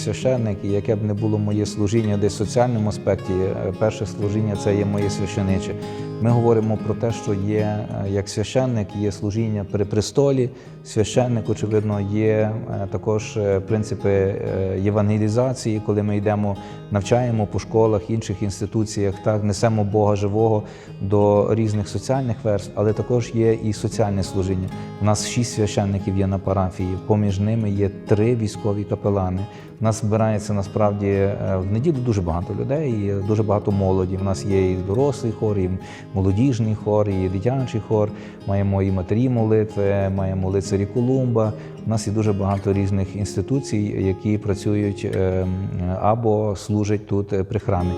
священник, і яке б не було моє служіння десь в соціальному аспекті, е, перше служіння це є моє священиче. Ми говоримо про те, що є е, як священник, є служіння при престолі. Священник, очевидно, є е, також принципи євангелізації, коли ми йдемо, навчаємо по школах, інших інституціях, так несемо Бога живого до різних соціальних верств, але також є і соціальне служіння. У нас шість священників є на парафії. Поміж ними є три військові капелани. Нас збирається насправді е, в неділю дуже багато людей, дуже багато молоді. У нас є і дорослий хор, і молодіжний хор, і дитячий хор. Маємо і матері молитви, маємо лицарі Колумба. У нас є дуже багато різних інституцій, які працюють е, або служать тут е, при храмі.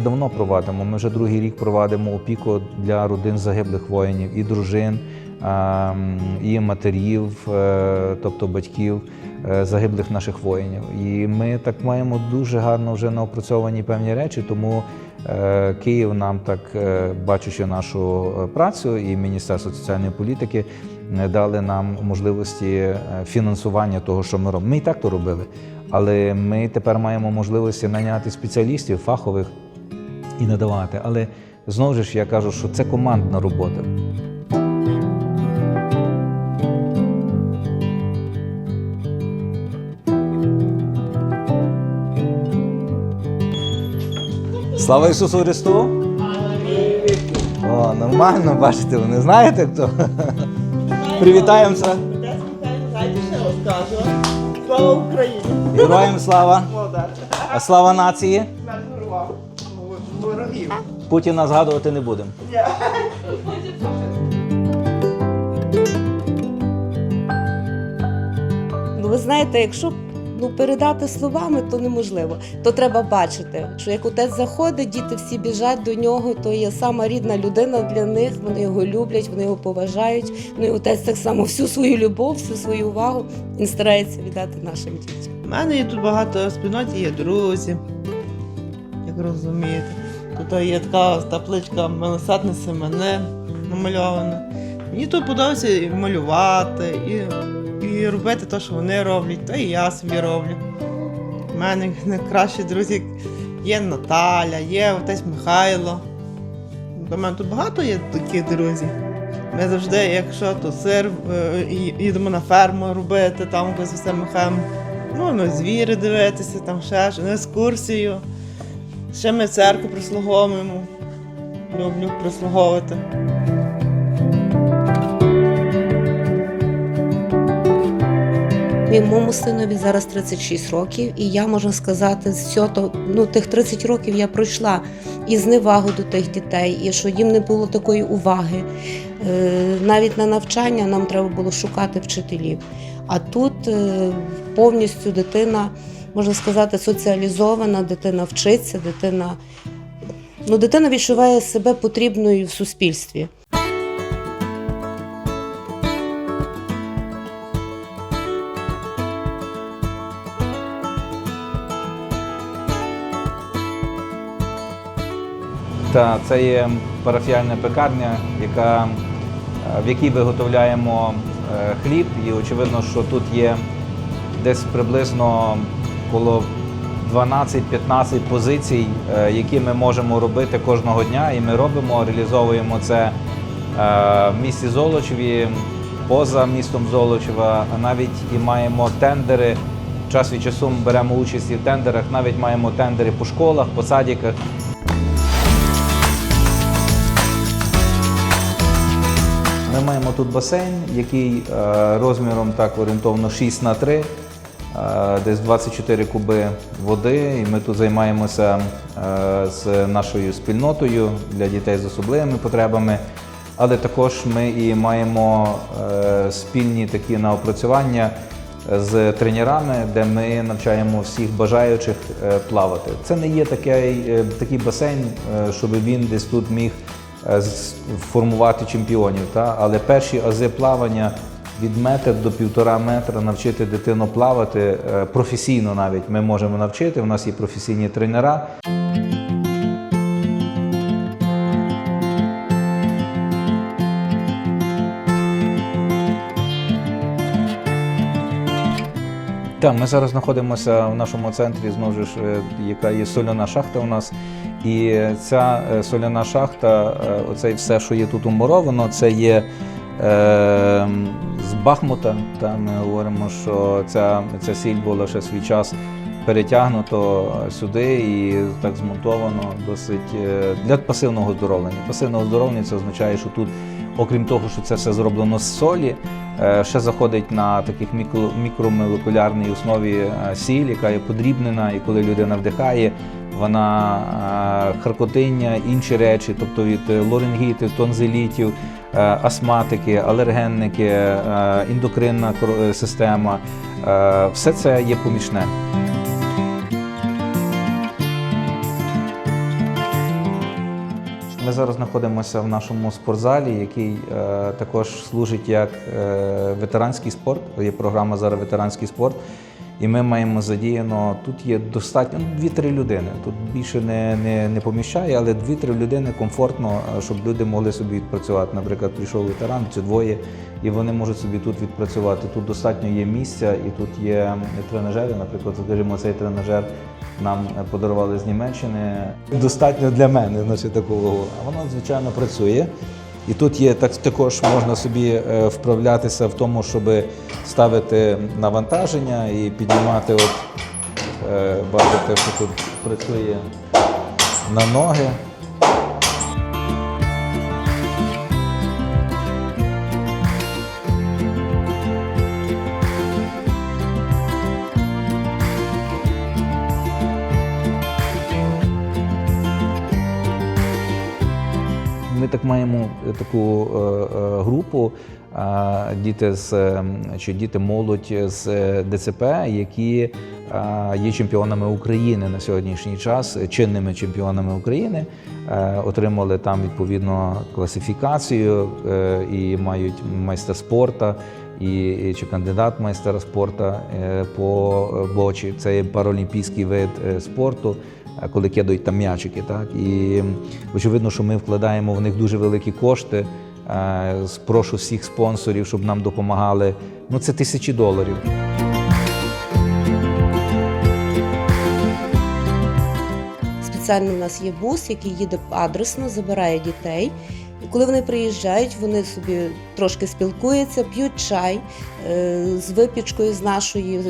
Вже давно провадимо. Ми вже другий рік провадимо опіку для родин загиблих воїнів і дружин, і матерів, е, тобто батьків е, загиблих наших воїнів. І ми так маємо дуже гарно вже наопрацьовані певні речі, тому е, Київ нам так, бачучи нашу працю, і Міністерство соціальної політики дали нам можливості фінансування того, що ми робимо. Ми і так то робили. Але ми тепер маємо можливості наняти спеціалістів фахових і надавати. Але знову ж я кажу, що це командна робота. Слава Ісусу Христу! О, нормально, бачите, ви не знаєте хто? Привітаємося! Слава Україні! Героям слава! А слава нації! Путіна згадувати не будемо. Ну, ви знаєте, якщо ну, передати словами, то неможливо. То треба бачити, що як отець заходить, діти всі біжать до нього, то є сама рідна людина для них. Вони його люблять, вони його поважають. Ну і отець так само всю свою любов, всю свою увагу він старається віддати нашим дітям. У мене є тут багато в спільноті є друзі, як розумієте. Тут є така табличка Милосердне Семене намальована. Мені тут подобається і малювати, і, і робити те, що вони роблять, то і я собі роблю. У мене найкращі друзі є Наталя, є отець Михайло. До мене тут багато є таких друзів. Ми завжди, якщо то сир, е, їдемо на ферму робити, там все махаємо. Ну, ну, звіри дивитися, там ще ж, екскурсію. Ще ми церкву прислуговуємо. Люблю прислуговувати. Моєму синові зараз 36 років, і я можу сказати, цього то- ну, тих 30 років я пройшла і зневагу до тих дітей, і що їм не було такої уваги. Е, Навіть на навчання нам треба було шукати вчителів. А тут е, повністю дитина, можна сказати, соціалізована, дитина вчиться, дитина, ну, дитина відчуває себе потрібною в суспільстві. Та це є парафіальна пекарня, яка, е, в якій виготовляємо е, хліб. І очевидно, що тут є десь приблизно коло 12-15 позицій, е, які ми можемо робити кожного дня. І ми робимо, реалізовуємо це е, в місті Золочеві, поза містом Золочева, а навіть і маємо тендери. Час від часу ми беремо участь і в тендерах, навіть маємо тендери по школах, по садиках. Ми маємо тут басейн, який е, розміром так орієнтовно 6 на 3, е, десь 24 куби води. І ми тут займаємося е, з нашою спільнотою для дітей з особливими потребами. Але також ми і маємо е, спільні такі наопрацювання з тренерами, де ми навчаємо всіх бажаючих е, плавати. Це не є такий, е, такий басейн, е, щоб він десь тут міг е, формувати чемпіонів. Та? Але перші ази плавання від метр до півтора метра навчити дитину плавати е, професійно навіть ми можемо навчити. У нас є професійні тренера. Так, ми зараз знаходимося в нашому центрі, знову ж, е, яка є соляна шахта у нас. І ця е, соляна шахта, оце все, що є тут умуровано, це є е, Бахмута. Та ми говоримо, що ця, ця сіль була ще свій час перетягнуто сюди і так змонтовано досить е, для пасивного оздоровлення. Пасивне оздоровлення це означає, що тут, окрім того, що це все зроблено з солі, е, ще заходить на таких мікро, мікромолекулярній основі е, сіль, яка є подрібнена, і коли людина вдихає, вона е, харкотиння, інші речі, тобто від лорингітів, тонзилітів, е, астматики, алергенники, ендокринна е, система, все це є помічне. Ми зараз знаходимося в нашому спортзалі, який е, також служить як е, ветеранський спорт. Є програма зараз ветеранський спорт. І ми маємо задіяно, тут є достатньо ну, 2-3 людини. Тут більше не, не, не поміщає, але 2-3 людини комфортно, е, щоб люди могли собі відпрацювати. Наприклад, прийшов ветеран чи двоє, і вони можуть собі тут відпрацювати. Тут достатньо є місця, і тут є тренажери. Наприклад, скажімо, цей тренажер нам е, подарували з Німеччини. Достатньо для мене, значить, такого. А воно, звичайно, працює. І тут є так також можна собі е, вправлятися в тому, щоб ставити навантаження і піднімати. От е, бачите, що тут працює на ноги. Так маємо е, таку е, е, групу діти з чи діти молодь з е, ДЦП, які є чемпіонами України на сьогоднішній час, чинними чемпіонами України, отримали там відповідно класифікацію е, і мають майстер спорта. І, чи кандидат майстера спорту е, по бочі. Це є паралімпійський вид спорту, коли кидають там м'ячики. Так? І очевидно, що ми вкладаємо в них дуже великі кошти. Е, Прошу всіх спонсорів, щоб нам допомагали. Ну, це тисячі доларів. Спеціально у нас є бус, який їде адресно, забирає дітей. І коли вони приїжджають, вони собі трошки спілкуються, п'ють чай е, з випічкою з нашої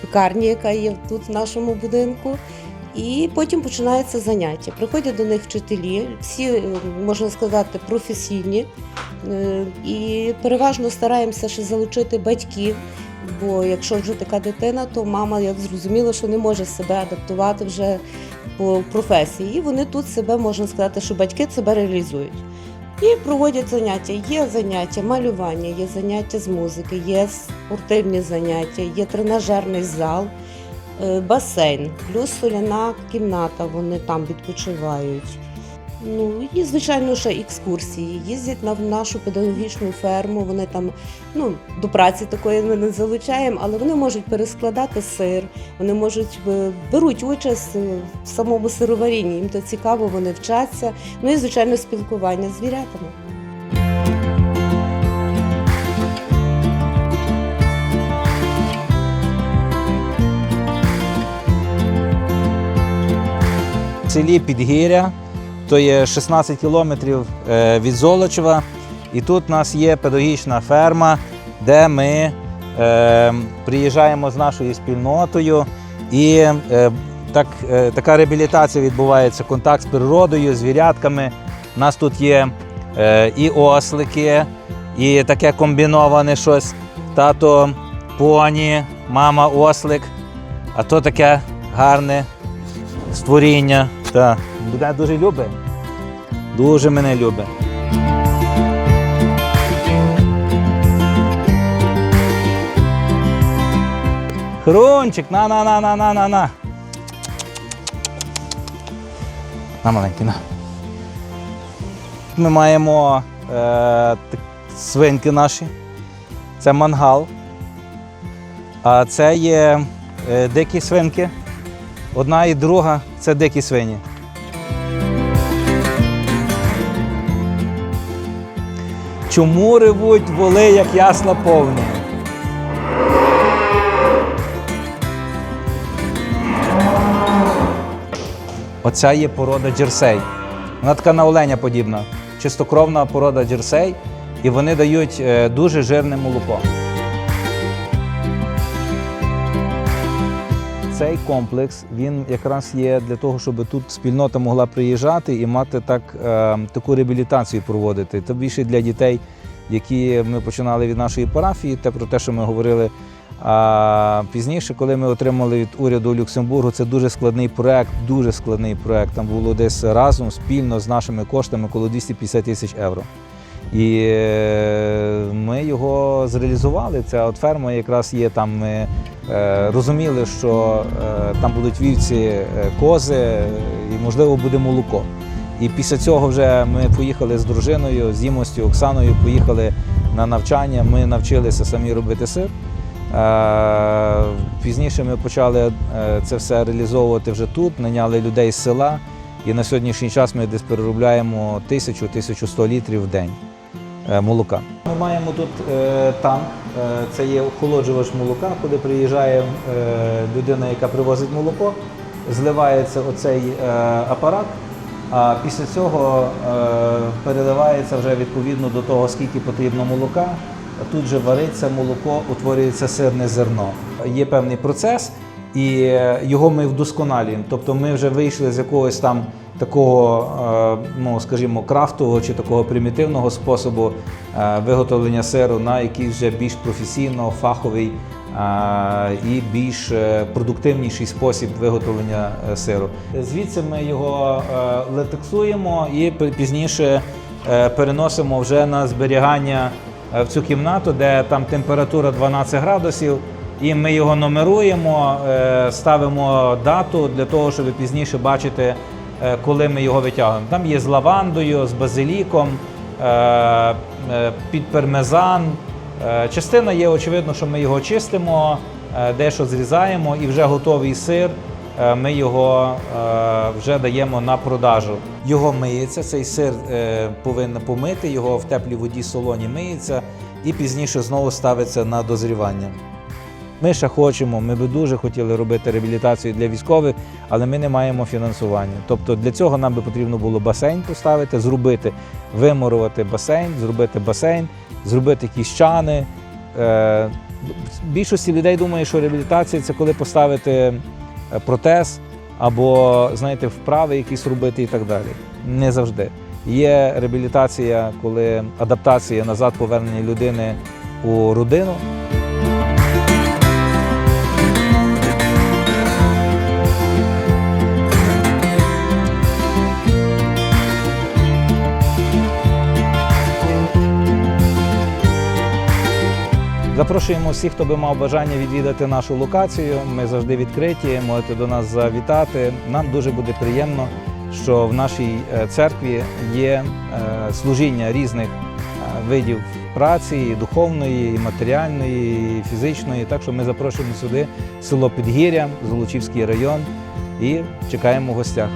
пекарні, яка є тут в нашому будинку. І потім починаються заняття. Приходять до них вчителі, всі, е, можна сказати, професійні. Е, І переважно стараємося ще залучити батьків. Бо якщо вже така дитина, то мама, як зрозуміла, що не може себе адаптувати вже по професії. І вони тут себе можна сказати, що батьки себе реалізують. І проводять заняття. Є заняття малювання, є заняття з музики, є спортивні заняття, є тренажерний зал, басейн, плюс соляна кімната, вони там відпочивають. Ну і звичайно ще екскурсії. Їздять на нашу педагогічну ферму. Вони там ну до праці такої ми не залучаємо, але вони можуть перескладати сир, вони можуть е, беруть участь е, в самому сироварінні. Їм то цікаво, вони вчаться. Ну і звичайно спілкування з звірятами. Селі Підгіря, то є 16 кілометрів е, від Золочева. І тут у нас є педагогічна ферма, де ми е, приїжджаємо з нашою спільнотою. І е, так, е, така реабілітація відбувається, контакт з природою, звірятками. У нас тут є е, і ослики, і таке комбіноване щось. Тато поні, мама ослик, а то таке гарне створіння. Так. Мене дуже любить. Дуже мене любить. Хрунчик, на на маленький, на. Ми маємо е, свинки наші. Це мангал. А це є е, дикі свинки. Одна і друга це дикі свині. Чому ревуть воли, як ясла повні? Оця є порода джерсей. Вона така на оленя подібна. Чистокровна порода джерсей, і вони дають е, дуже жирне молоко. Цей комплекс він якраз є для того, щоб тут спільнота могла приїжджати і мати так, е, таку реабілітацію проводити. Це більше для дітей, які ми починали від нашої парафії, те про те, що ми говорили. А пізніше, коли ми отримали від уряду Люксембургу, це дуже складний проект, дуже складний проект. Там було десь разом спільно з нашими коштами коло 250 тисяч євро. І е, ми його зреалізували. Ця от ферма якраз є там. Ми е, розуміли, що е, там будуть вівці, кози і, можливо, буде молоко. І після цього вже ми поїхали з дружиною, з Імостю, Оксаною, поїхали на навчання. Ми навчилися самі робити сир. Пізніше ми почали це все реалізовувати вже тут, наняли людей з села. І на сьогоднішній час ми десь переробляємо 1000-1100 літрів в день молока. Ми маємо тут е, танк, е, це є охолоджувач молока, куди приїжджає е, людина, яка привозить молоко, зливається оцей е, апарат, а після цього е, переливається вже відповідно до того, скільки потрібно молока. Тут же вариться молоко, утворюється сирне зерно. Є певний процес, і е, його ми вдосконалюємо. Тобто ми вже вийшли з якогось там такого, е, ну скажімо, крафтового чи такого примітивного способу е, виготовлення сиру на якийсь вже більш професійно, фаховий е, і більш продуктивніший спосіб виготовлення сиру. Звідси ми його латексуємо і пізніше переносимо вже на зберігання в цю кімнату, де там температура 12 градусів. І ми його номеруємо, ставимо дату для того, щоб пізніше бачити, коли ми його витягуємо. Там є з лавандою, з базиліком, е, е, під пармезан. Е, Частина є, очевидно, що ми його чистимо, е, дещо зрізаємо, і вже готовий сир. е, Ми його е, вже даємо на продажу. Його миється, цей сир е, повинен помити, його в теплій воді солоні миється і пізніше знову ставиться на дозрівання. Ми ще хочемо, ми би дуже хотіли робити реабілітацію для військових, але ми не маємо фінансування. Тобто для цього нам би потрібно було басейн поставити, зробити, вимурувати басейн, зробити басейн, зробити якісь чани. Е, Більшості людей думає, що реабілітація це коли поставити е, протез або знаєте, вправи якісь робити і так далі. Не завжди. Є реабілітація, коли адаптація назад повернення людини у родину. Запрошуємо всіх, хто би мав бажання відвідати нашу локацію. Ми завжди відкриті, можете до нас завітати. Нам дуже буде приємно, що в нашій е, церкві є е, служіння різних е, видів праці, і духовної, і матеріальної, і фізичної. Так що ми запрошуємо сюди село Підгір'я, Золочівський район і чекаємо в гостях.